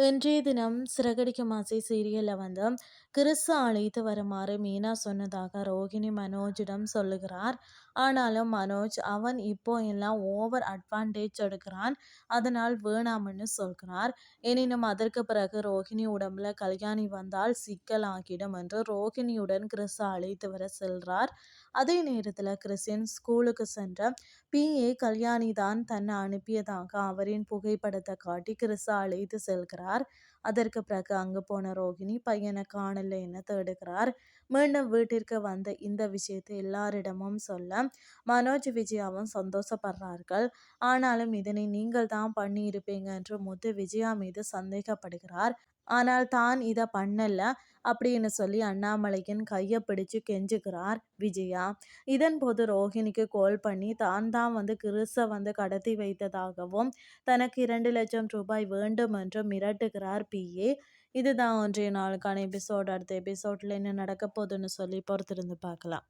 இன்றைய தினம் சிறகடிக்கும் ஆசை சீரியலில் வந்து கிறிஸ்து அழைத்து வருமாறு மீனா சொன்னதாக ரோகிணி மனோஜிடம் சொல்லுகிறார். ஆனாலும் மனோஜ் அவன் இப்போ எல்லாம் ஓவர் அட்வான்டேஜ் எடுக்கிறான். அதனால் வேணாம்னு சொல்கிறார். எனினும் அதற்கு பிறகு ரோகிணி உடம்புல கல்யாணி வந்தால் சிக்கல் ஆகிடும் என்று ரோகிணியுடன் கிறிஸ்து அழைத்து வர செல்கிறார். அதே நேரத்தில் கிறிஸ்டின் ஸ்கூலுக்கு சென்ற பிஏ கல்யாணி தான் தன்னை அனுப்பியதாக அவரின் புகைப்படத்தை காட்டி கிறிஸ்து அழைத்து செல்கிறார். அதற்கு பிறகு அங்கு போன ரோகிணி பையனை காணல என தேடுகிறார். மீண்டும் வீட்டிற்கு வந்த இந்த விஷயத்தை எல்லாரிடமும் சொல்ல மனோஜ் விஜயாவும் சந்தோஷப்படுறார்கள். ஆனாலும் இதனை நீங்கள் தான் பண்ணியிருப்பீங்க என்று முத்து விஜயா மீது சந்தேகப்படுகிறார். ஆனால் தான் இதை பண்ணல அப்படின்னு சொல்லி அண்ணாமலையின் கையை பிடிச்சு கெஞ்சுக்கிறார் விஜயா. இதன் போது ரோஹிணிக்கு கால் பண்ணி தான் தான் வந்து கிறிஸை வந்து கடத்தி வைத்ததாகவும் தனக்கு இரண்டு லட்சம் ரூபாய் வேண்டும் என்று மிரட்டுகிறார் பிஏ இதுதான் ஒன்றைய நாளுக்கான எபிசோட் அடுத்த எபிசோட்ல என்ன நடக்க போகுதுன்னு சொல்லி பொறுத்திருந்து பார்க்கலாம்.